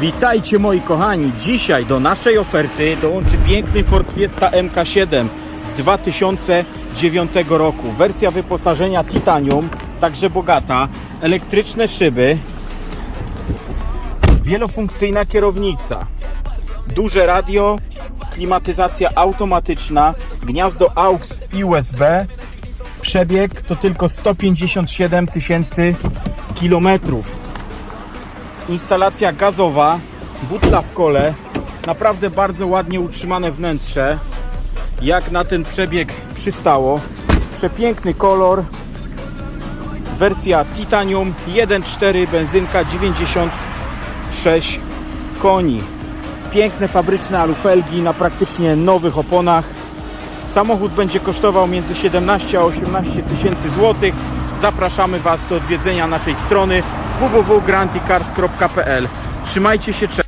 Witajcie moi kochani, dzisiaj do naszej oferty dołączy piękny Ford Fiesta MK7 z 2009 roku. Wersja wyposażenia Titanium, także bogata, elektryczne szyby, wielofunkcyjna kierownica, duże radio, klimatyzacja automatyczna, gniazdo AUX i USB, przebieg to tylko 157 tysięcy kilometrów instalacja gazowa, butla w kole, naprawdę bardzo ładnie utrzymane wnętrze, jak na ten przebieg przystało. Przepiękny kolor, wersja Titanium 1.4 benzynka 96 koni. Piękne fabryczne alufelgi na praktycznie nowych oponach. Samochód będzie kosztował między 17 a 18 tysięcy złotych. Zapraszamy Was do odwiedzenia naszej strony www.granticars.pl. Trzymajcie się, cześć!